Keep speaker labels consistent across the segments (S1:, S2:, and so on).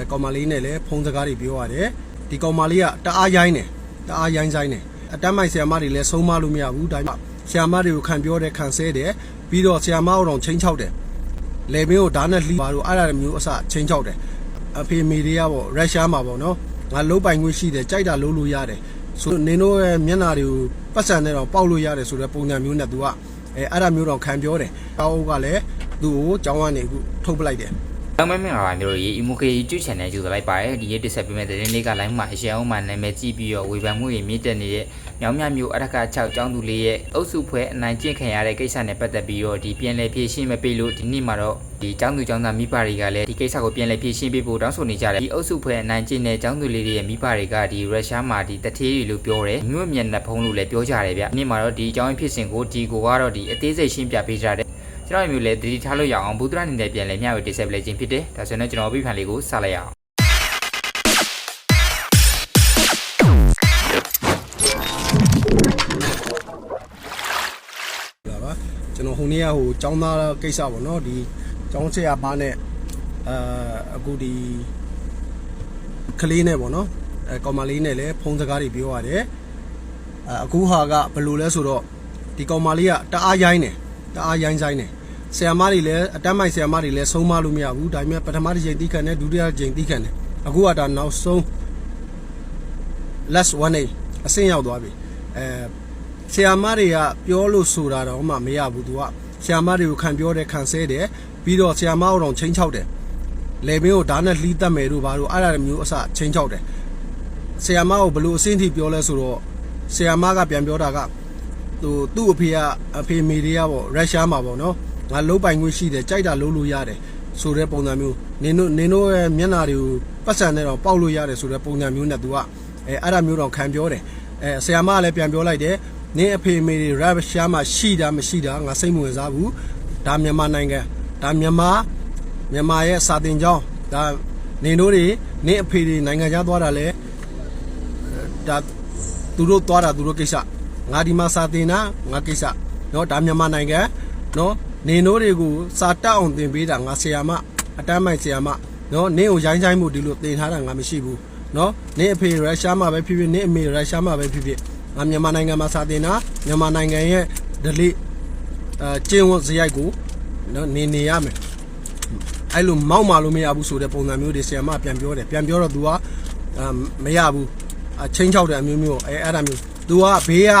S1: အဲကောင်မလေးနဲ့လည်းဖုန်းစကားတွေပြောရတယ်ဒီကောင်မလေးကတအားရိုင်းတယ်တအားရိုင်းဆိုင်တယ်အတမ်းမိုက်ဆရာမတွေလည်းဆုံးမလို့မရဘူးဒါပေမဲ့ဆရာမတွေကိုခံပြောတယ်ခံဆဲတယ်ပြီးတော့ဆရာမတို့တော့ချင်းချောက်တယ်လေဘင်းကိုဓာတ်နဲ့လှီးပါတော့အဲ့ဒါမျိုးအစချင်းချောက်တယ်အဖေမေတွေကပေါ့ရုရှားမှာပေါ့နော်ငါလုံးပိုင်ခွင့်ရှိတယ်ကြိုက်တာလုံးလို့ရတယ်ဆိုနင်တို့ရဲ့မျက်နာတွေကိုပတ်စံနဲ့တော့ပေါက်လို့ရတယ်ဆိုတဲ့ပုံစံမျိုးနဲ့ तू ကအဲအဲ့ဒါမျိုးတော့ခံပြောတယ်တောက်အုပ်ကလည်းသူ့ကိုကျောင်းကနေအခုထုတ်ပလိုက်တယ်
S2: တောင်းမမင်္ဂလာပါမျိုးတို့ရေ Imo K YouTube channel ကြိုဆိုလိုက်ပါတယ်ဒီနေ့တက်ဆက်ပေးမယ့်သတင်းလေးက line မှာအရှေ့အောင်မှာနာမည်ကြည့်ပြီးတော့ဝေဖန်မှုတွေမြင့်တက်နေတဲ့မြောင်မြမျိုးအထက်က6ကျောင်းသူလေးရဲ့အုပ်စုဖွဲ့အနိုင်ကျင့်ခံရတဲ့ကိစ္စနဲ့ပတ်သက်ပြီးတော့ဒီပြန်လည်ဖြေရှင်းမပေးလို့ဒီနေ့မှာတော့ဒီကျောင်းသူကျောင်းသားမိဘတွေကလည်းဒီကိစ္စကိုပြန်လည်ဖြေရှင်းပေးဖို့တောင်းဆိုနေကြတယ်ဒီအုပ်စုဖွဲ့အနိုင်ကျင့်တဲ့ကျောင်းသူလေးတွေရဲ့မိဘတွေကဒီရုရှားမှာဒီတထေးတွေလို့ပြောတယ်မြို့မျက်နှာဖုံးလို့လည်းပြောကြတယ်ဗျဒီနေ့မှာတော့ဒီကျောင်းဖြစ်စဉ်ကိုဒီကိုကတော့ဒီအသေးစိတ်ရှင်းပြပေးကြတယ် ကျွန်တော်မျိုးလည်းတတိထားလို့ရအောင်ဘုဒ္ဓရအနေနဲ့ပြန်လဲမျှဝေတိဆက်ပလေးခြင်းဖြစ်တယ်ဒါဆိုရင်ကျွန်တော်အပိဖန်လေးကိုစလိုက်ရအောင်
S1: လာပါကျွန်တော်ဟိုနေ့ကဟိုចောင်းသားကိစ္စပေါ့နော်ဒီចောင်းဆရာဘာနဲ့အဲအခုဒီကလေးနဲ့ပေါ့နော်အဲကောင်မလေးနဲ့လည်းဖုန်းစကားတွေပြောရတယ်အဲအခုဟာကဘယ်လိုလဲဆိုတော့ဒီကောင်မလေးကတအားရိုင်းတယ်တအားရိုင်းဆိုင်တယ် ဆရာမတွေလည်းအတမ်းမိုက်ဆရာမတွေလည်းဆုံးမလို့မရဘူးဒါပေမဲ့ပထမတစ်ချိန်တီးခံတယ်ဒုတိယတစ်ချိန်တီးခံတယ်အခုကဒါနောက်ဆုံး last one day အဆင့်ရောက်သွားပြီအဲဆရာမတွေကပြောလို့ဆိုတာတော့မှမရဘူးသူကဆရာမတွေကိုခံပြောတယ်ခံဆဲတယ်ပြီးတော့ဆရာမတို့တော့ချင်းချောက်တယ်လေဘင်းကိုဓာတ်နဲ့လှီးတတ်မယ်တို့ဘာလို့အဲ့ဒါမျိုးအစချင်းချောက်တယ်ဆရာမကိုဘလို့အဆင့်ထိပြောလဲဆိုတော့ဆရာမကပြန်ပြောတာကသူသူ့အဖေကအဖေမေတွေကပေါ့ရုရှားမှာပေါ့နော် ငါလုံးပိုင်ခွင့်ရှိတယ်ကြိုက်တာလုံးလို့ရတယ်ဆိုတဲ့ပုံစံမျိုးနင်တို့နင်တို့ရဲ့မျက်နာတွေကိုပတ်စံနဲ့တော့ပေါက်လို့ရတယ်ဆိုတဲ့ပုံစံမျိုးနဲ့ तू ကအဲအဲ့ဒါမျိုးတော့ခံပြောတယ်အဲဆရာမကလည်းပြန်ပြောလိုက်တယ်နင်းအဖေမေတွေရုရှားမှာရှိတာမရှိတာငါစိတ်မဝင်စားဘူးဒါမြန်မာနိုင်ငံဒါမြန်မာမြန်မာရဲ့စာတင်ကျောင်းဒါနင်တို့တွေနင်းအဖေတွေနိုင်ငံခြားသွားတာလဲဒါသူတို့သွားတာသူတို့ကိစ္စငါဒီမှာစာတင်တာငါကိစ္စเนาะဒါမြန်မာနိုင်ငံเนาะ နေနိုးတွေကိုစာတက်အောင်သင်ပေးတာငါဆရာမအတမ်းမိုက်ဆရာမနော်နင်းကိုရိုင်းဆိုင်မှုဒီလိုသင်ထားတာငါမရှိဘူးနော်နင်းအဖေရုရှားမှာပဲဖြစ်ဖြစ်နင်းအမေရုရှားမှာပဲဖြစ်ဖြစ်ငါမြန်မာနိုင်ငံမှာစာသင်တာမြန်မာနိုင်ငံရဲ့ဒလိအဲကျင့်ဝတ်စရိုက်ကိုနော်နေနေရမယ်အဲ့လိုမောက်မာလို့မရဘူးဆိုတဲ့ပုံစံမျိုးတွေဆရာမပြန်ပြောတယ်ပြန်ပြောတော့ तू ကမရဘူးချင်းချောက်တယ်အမျိုးမျိုးအဲအဲ့ဒါမျိုး तू ကဘေးက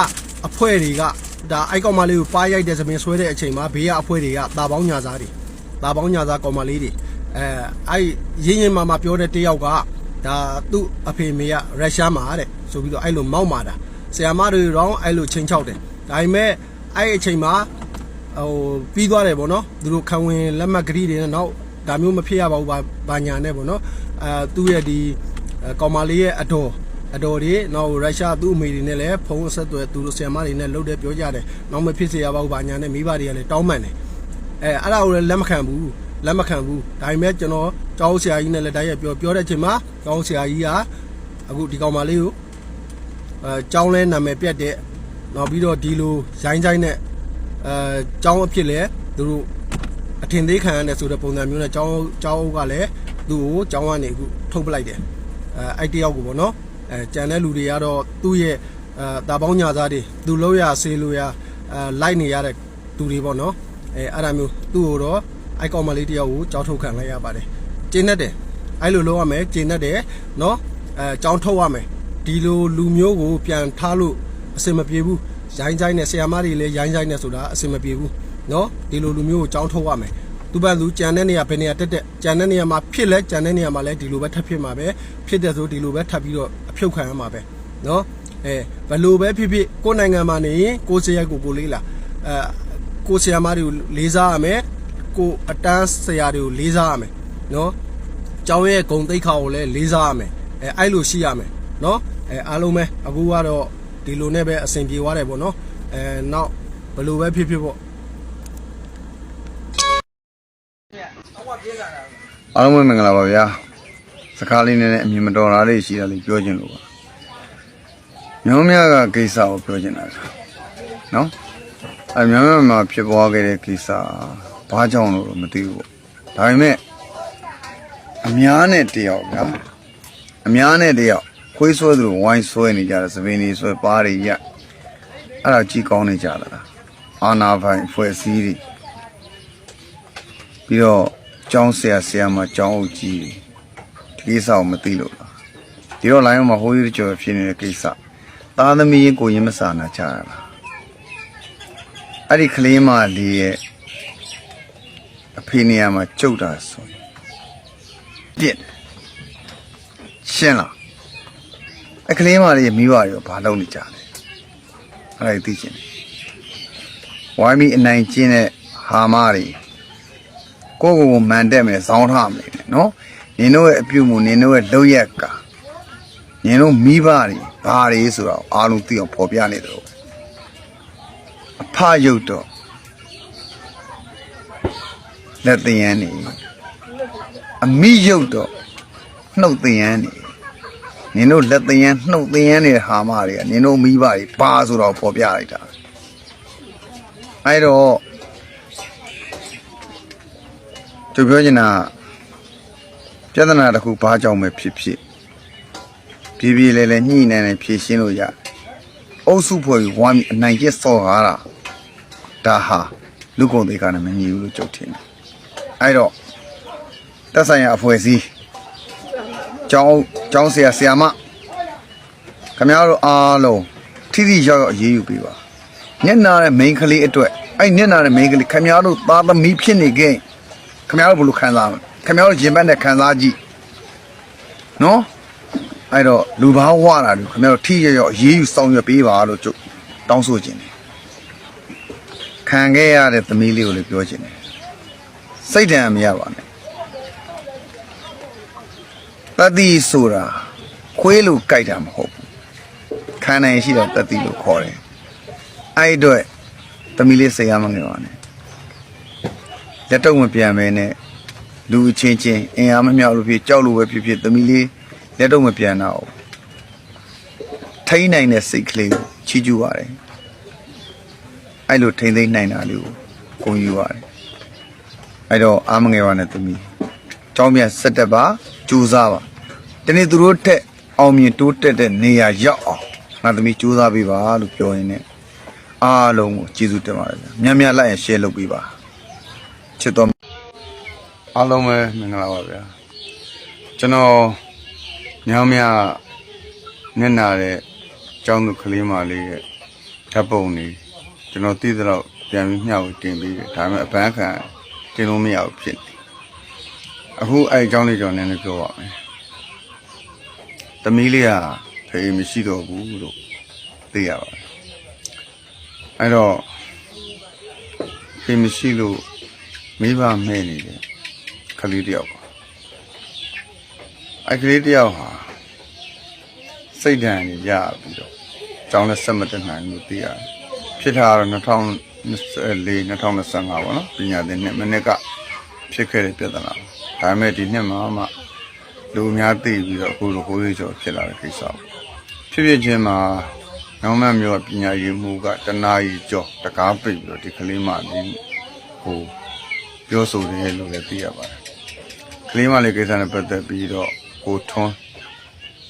S1: အဖွဲတွေက ဒါအိုက်ကောင်မလေးကိုပါရိုက်တဲ့သမင်ဆွဲတဲ့အချိန်မှာဘေးကအဖွဲတွေကတာပေါင်းညာသားတွေတာပေါင်းညာသားကောင်မလေးတွေအဲအဲ့ရင်းရင်မာမာပြောတဲ့တယောက်ကဒါသူ့အဖေမေကရုရှားမှာတဲ့ဆိုပြီးတော့အဲ့လိုမောက်မာတာဆီယမတွေတော့အဲ့လိုချင်းချောက်တယ်ဒါပေမဲ့အဲ့အချိန်မှာဟိုပြီးသွားတယ်ဗောနော်သူတို့ခံဝင်လက်မှတ်ကတိတွေနဲ့နောက်ဒါမျိုးမဖြစ်ရပါဘူးဗာဘာညာနဲ့ဗောနော်အဲသူ့ရဲ့ဒီအဲကောင်မလေးရဲ့အတော် အတော်တွေနောက်ရုရှားသူ့အမေတွေနဲ့လည်းဖုန်းဆက်သွယ်သူတို့ဆီယမတွေနဲ့လှုပ်တယ်ပြောကြတယ်နောက်မဖြစ်စေရပါဘူးဘာညာနဲ့မိဘတွေကလည်းတောင်းပန်တယ်အဲအဲ့ဒါကိုလည်းလက်မခံဘူးလက်မခံဘူးဒါပေမဲ့ကျွန်တော်ကျောင်းဆရာကြီးနဲ့လည်းတိုက်ရိုက်ပြောပြောတဲ့အချိန်မှာကျောင်းဆရာကြီးကအခုဒီကောင်မလေးကိုအဲကျောင်းလဲနာမည်ပြတ်တဲ့နောက်ပြီးတော့ဒီလိုရိုင်းချိုင်းနဲ့အဲကျောင်းအဖြစ်လဲသူတို့အထင်သေးခံရတယ်ဆိုတဲ့ပုံစံမျိုးနဲ့ကျောင်းကျောင်းအုပ်ကလည်းသူ့ကိုကျောင်းကနေအခုထုတ်ပလိုက်တယ်အဲအဲ့တယောက်ကိုပေါ့နော် အဲကြံတဲ့လူတွေကတော့သူ့ရဲ့အဲတာပေါင်းညာသားတွေသူလောက်ရဆေးလို့ရအဲလိုက်နေရတဲ့သူတွေပေါ့နော်အဲအဲ့ဒါမျိုးသူ့ကိုတော့အိုက်ကောင်မလေးတယောက်ကိုကြောက်ထုတ်ခံလိုက်ရပါတယ်ကျင်းတတ်တယ်အဲ့လိုလုပ်ရမယ်ကျင်းတတ်တယ်နော်အဲကြောင်းထုတ်ရမယ်ဒီလိုလူမျိုးကိုပြန်ထားလို့အဆင်မပြေဘူးရိုင်းဆိုင်နဲ့ဆရာမတွေလည်းရိုင်းဆိုင်နဲ့ဆိုတာအဆင်မပြေဘူးနော်ဒီလိုလူမျိုးကိုကြောင်းထုတ်ရမယ် သူ့ဘက်သူကြံတဲ့နေရာဘယ်နေရာတက်တက်ကြံတဲ့နေရာမှာဖြစ်လဲကြံတဲ့နေရာမှာလဲဒီလိုပဲထပ်ဖြစ်မှာပဲဖြစ်တဲ့ဆိုဒီလိုပဲထပ်ပြီးတော့အဖြုတ်ခံရမှာပဲနော်အဲဘလို့ပဲဖြစ်ဖြစ်ကိုယ်နိုင်ငံမှာနေရင်ကိုယ်စရိုက်ကိုကိုလေးလာအဲကိုယ်ဆရာမတွေကိုလေးစားရမယ်ကိုအတန်းဆရာတွေကိုလေးစားရမယ်နော်ကျောင်းရဲ့ဂုံသိက္ခာကိုလည်းလေးစားရမယ်အဲအဲ့လိုရှိရမယ်နော်အဲအားလုံးပဲအခုကတော့ဒီလိုနဲ့ပဲအဆင်ပြေသွားတယ်ပေါ့နော်အဲနောက်ဘလို့ပဲဖြစ်ဖြစ်ပေါ့
S3: အားလုံးပဲမင်္ဂလာပါဗျာစကားလေးနဲ့အမြင်မတော်တာလေးရှိတာလေးပြောချင်လို့ပါမြောင်းမြကကိစ္စကိုပြောချင်တာဗျာနော်အဲမြောင်းမြမှာဖြစ်ပွားခဲ့တဲ့ကိစ္စဘာကြောင့်လို့တော့မသိဘူးပေါ့ဒါပေမဲ့အများနဲ့တယောက်ဗျာအများနဲ့တယောက်ခွေးဆွဲသလိုဝိုင်းဆွဲနေကြတယ်သပင်းတွေဆွဲပါးတွေရက်အဲ့ဒါကြည်ကောင်းနေကြတာအာနာပိုင်ဖွဲ့စည်းတွေပြီးတော့ ကျောင်းဆရာဆရာမကျောင်းအုပ်ကြီးတွေဒီကိစ္စကိုမသိလို့လားဒီတော့ line မှာဟိုးကြီးကြော်ဖြစ်နေတဲ့ကိစ္စသားသမီးရင်ကိုရင်မစာနာကြရလားအဲ့ဒီကလေးမလေးရဲ့အဖေနေရာမှာကြုတ်တာဆိုရင်ပြစ်တယ်ရှင်းလားအဲ့ကလေးမလေးရဲ့မိဘတွေရောဘာလုပ်နေကြလဲအဲ့ဒါသိချင်တယ်ဝိုင်းပြီးအနိုင်ကျင်းတဲ့ဟာမတွေ ကိုယ့်ကိုယ်ကိုမန်တက်မယ်ဇောင်းထားမယ်နော်နင်တို့ရဲ့အပြုမှုနင်တို့ရဲ့လုပ်ရက်ကနင်တို့မိဘတွေဘာတွေဆိုတော့အားလုံးသိအောင်ဖော်ပြနေတယ်အဖရုပ်တော့လက်သင်ရန်နေအမိရုပ်တော့နှုတ်သင်ရန်နေနင်တို့လက်သင်ရန်နှုတ်သင်ရန်နေတဲ့ဟာမတွေကနင်တို့မိဘတွေဘာဆိုတော့ဖော်ပြလိုက်တာအဲ့တော့ သူပြောချင်တာပြဿနာတစ်ခုဘာကြောင့်ပဲဖြစ်ဖြစ်ပြေးပြေးလဲလဲညှိနေနေဖြေရှင်းလို့ရအုပ်စုဖွဲ့ပြီးဝမ်းပြီးအနိုင်ကျက်စော်ကားတာဒါဟာလူကုန်သေးကနဲ့မညီဘူးလို့ကြုတ်ထင်တယ်အဲ့တော့တက်ဆိုင်ရာအဖွဲ့အစည်းကျောင်းကျောင်းဆရာဆရာမခင်ဗျားတို့အားလုံးထိထိရောက်ရောက်အရေးယူပေးပါညနာတဲ့ main ကလေးအတွက်အဲ့ညနာတဲ့ main ကလေးခင်ဗျားတို့သားသမီးဖြစ်နေခဲ့ ခင်ဗျားတို့ဘယ်လိုခံစားမလဲခင်ဗျားတို့ရင်ဘတ်နဲ့ခံစားကြည့်နော်အဲ့တော့လူဘာဝတာလူခင်ဗျားတို့ထိရရောက်အရေးယူဆောင်ရွက်ပေးပါလို့ကျုပ်တောင်းဆိုခြင်းတယ်ခံခဲ့ရတဲ့သမီးလေးကိုလည်းပြောခြင်းတယ်စိတ်ဓာတ်မရပါနဲ့တတိဆိုတာခွေးလိုကြိုက်တာမဟုတ်ဘူးခံနိုင်ရှိတော့တတိလို့ခေါ်တယ်အဲ့ဒီအတွက်သမီးလေးစိတ်ရမငယ်ပါနဲ့ လက်တော့မပြန်မဲနဲ့လူအချင်းချင်းအင်အားမမြောက်လို့ဖြစ်ကြောက်လို့ပဲဖြစ်ဖြစ်သမီးလေးလက်တော့မပြန်တော့ဘူးထိန်းနိုင်တဲ့စိတ်ကလေးကိုချီးကျူးပါတယ်အဲ့လိုထိန်းသိမ်းနိုင်တာလေးကိုဂုဏ်ယူပါတယ်အဲ့တော့အားမငယ်ပါနဲ့သမီးကျောင်းပြန်ဆက်တက်ပါကြိုးစားပါဒီနေ့သူတို့ထက်အောင်မြင်တိုးတက်တဲ့နေရာရောက်အောင်ငါသမီးကြိုးစားပေးပါလို့ပြောရင်းနဲ့အားလုံးကိုကျေးဇူးတင်ပါတယ်ဗျာမြန်မြန်လိုက်ရင် share လုပ်ပေးပါ ချစ်တော်အားလုံးပဲမင်္ဂလာပါဗျာကျွန်တော်ညောင်မြမျက်နာတဲ့ကျောင်းသူကလေးမလေးရဲ့ဓာတ်ပုံနေကျွန်တော်သိသလောက်ပြန်ပြီးမျှဝေတင်ပေးတယ်ဒါပေမဲ့အပန်းခံတင်လို့မရဘူးဖြစ်နေအခုအဲ့အကြောင်းလေးကျွန်တော်နည်းနည်းပြောပါမယ်သမီးလေးကဖေးမရှိတော့ဘူးလို့သိရပါတယ်အဲ့တော့ဖေးမရှိလို့ မိဘမဲ့နေတယ်ကလေးတယောက်ပါအဲ့ကလေးတယောက်ဟာစိတ်ဓာတ်ကြီးရပြီးတော့ကျောင်းလက်ဆက်မတက်နိုင်လို့သိရတယ်ဖြစ်တာကတော့2024 2025ပေါ့နော်ပညာသင်နှစ်မနစ်ကဖြစ်ခဲ့တဲ့ပြဿနာပါဒါပေမဲ့ဒီနှစ်မှာမှလူအများသိပြီးတော့အခုလိုဟိုးရေးကျော်ဖြစ်လာတဲ့ကိစ္စပေါ့ဖြစ်ဖြစ်ချင်းမှာနောင်မမျိုးပညာရေးမှုကတနာကြီးကျော်တကားပိတ်ပြီးတော့ဒီကလေးမလေးကို ပြောဆိုတယ်လို့လည်းသိရပါတယ်ကလေးမလေးကိစ္စနဲ့ပတ်သက်ပြီးတော့ကိုထွန်း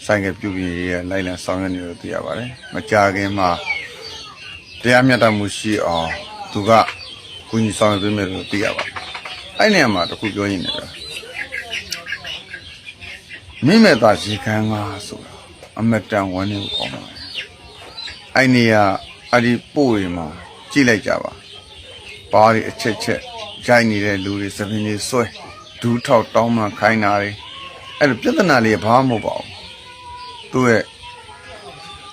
S3: ဆိုင်ကပြုပြင်ရေးရဲ့လိုက်လံဆောင်ရွက်နေလို့သိရပါတယ်မကြခင်မှာတရားမျှတမှုရှိအောင်သူကကုညီဆောင်ရွက်ပေးမယ်လို့သိရပါတယ်အဲ့နေရာမှာတခုပြောရင်းနေတယ်မိမဲ့သားရေခမ်းကားဆိုတာအမတန်ဝန်းနေကိုကောင်းပါတယ်အဲ့နေရာအဲ့ဒီပို့တွေမှာကြည့်လိုက်ကြပါဘားတွေအချက်ချက် ရိုက်နေတဲ့လူတွေသပင်းတွေဆွဲဒူးထောက်တောင်းမှခိုင်းတာတွေအဲ့လိုပြဿနာလေးဘာမှမဟုတ်ပါဘူးသူ့ရဲ့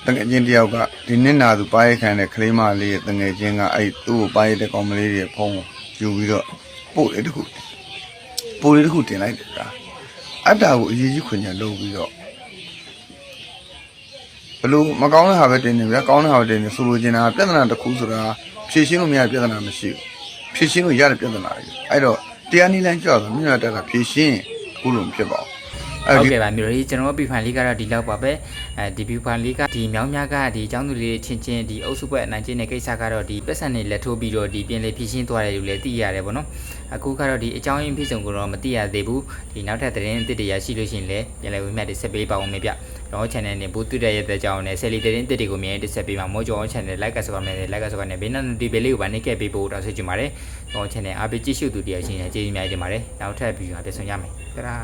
S3: တငယ်ချင်းတယောက်ကဒီနှစ်နာသူပါရိုက်ခံတဲ့ကလေးမလေးရဲ့တငယ်ချင်းကအဲ့သူ့ကိုပါရိုက်တဲ့ကောင်မလေးတွေဖုံးယူပြီးတော့ပို့လေးတစ်ခုပို့လေးတစ်ခုတင်လိုက်တယ်ကွာအတ္တကိုအရေးကြီးခွင့်ညာလုပ်ပြီးတော့ဘလို့မကောင်းတဲ့ဟာပဲတင်နေဗျာကောင်းတဲ့ဟာပဲတင်နေဆိုလိုချင်တာပြဿနာတစ်ခုဆိုတာဖြေရှင်းလို့မရတဲ့ပြဿနာမရှိဘူး ဖြေရှင်းလို့ရတဲ့ပြဿနာတွေအဲ့တော့တရားနည်းလမ်းကြောက်ဆိုမြတ်တက်ကဖြေရှင်းအခုလိုမဖြစ်ပါဘူးအဲ့
S2: ဟုတ်
S3: ဒီ
S2: ကဲ့ပါမျိုးကြီးကျွန်တော်တို့ပြဖန်လေးကတော့ဒီလောက်ပါပဲအဲဒီပြဖန်လေးကဒီမြောင်းများကဒီအကြောင်းသူလေးချင်းချင်းဒီအုပ်စုပွဲအနိုင်ကျင့်တဲ့ကိစ္စကတော့ဒီပတ်စံနေလက်ထိုးပြီးတော့ဒီပြင်လေဖြည့်ရှင်းသွားတယ်လို့လည်းသိရတယ်ဗောနော်အခုကတော့ဒီအကြောင်းရင်းဖြစ်စုံကိုတော့မသိရသေးဘူးဒီနောက်ထပ်သတင်းအသစ်တွေရရှိလို့ရှိရင်လည်းပြန်လည်ဝေမျှတင်ဆက်ပေးပါအောင်မေဗျတော့ channel နဲ့ဘူးတူတဲ့ရဲ့တဲ့ကြောင်းနဲ့ဆယ်လီသတင်းအသစ်တွေကိုမြင်တင်ဆက်ပေးမှာမောကြော channel like ကစကောင်းနဲ့ like ကစကောင်းနဲ့ဘေးနောက်ဒီဘေလေးကိုပါနှိပ်ခဲ့ပေးဖို့တောင်းဆိုချင်ပါတယ်တော့ channel အားပေးကြည့်ရှုသူတရားရှင်ရဲ့ကျေးဇူးများတင်ပါတယ်နောက်ထပ်ဗီဒီယိုမှာပြန်ဆုံရမယ်တရာ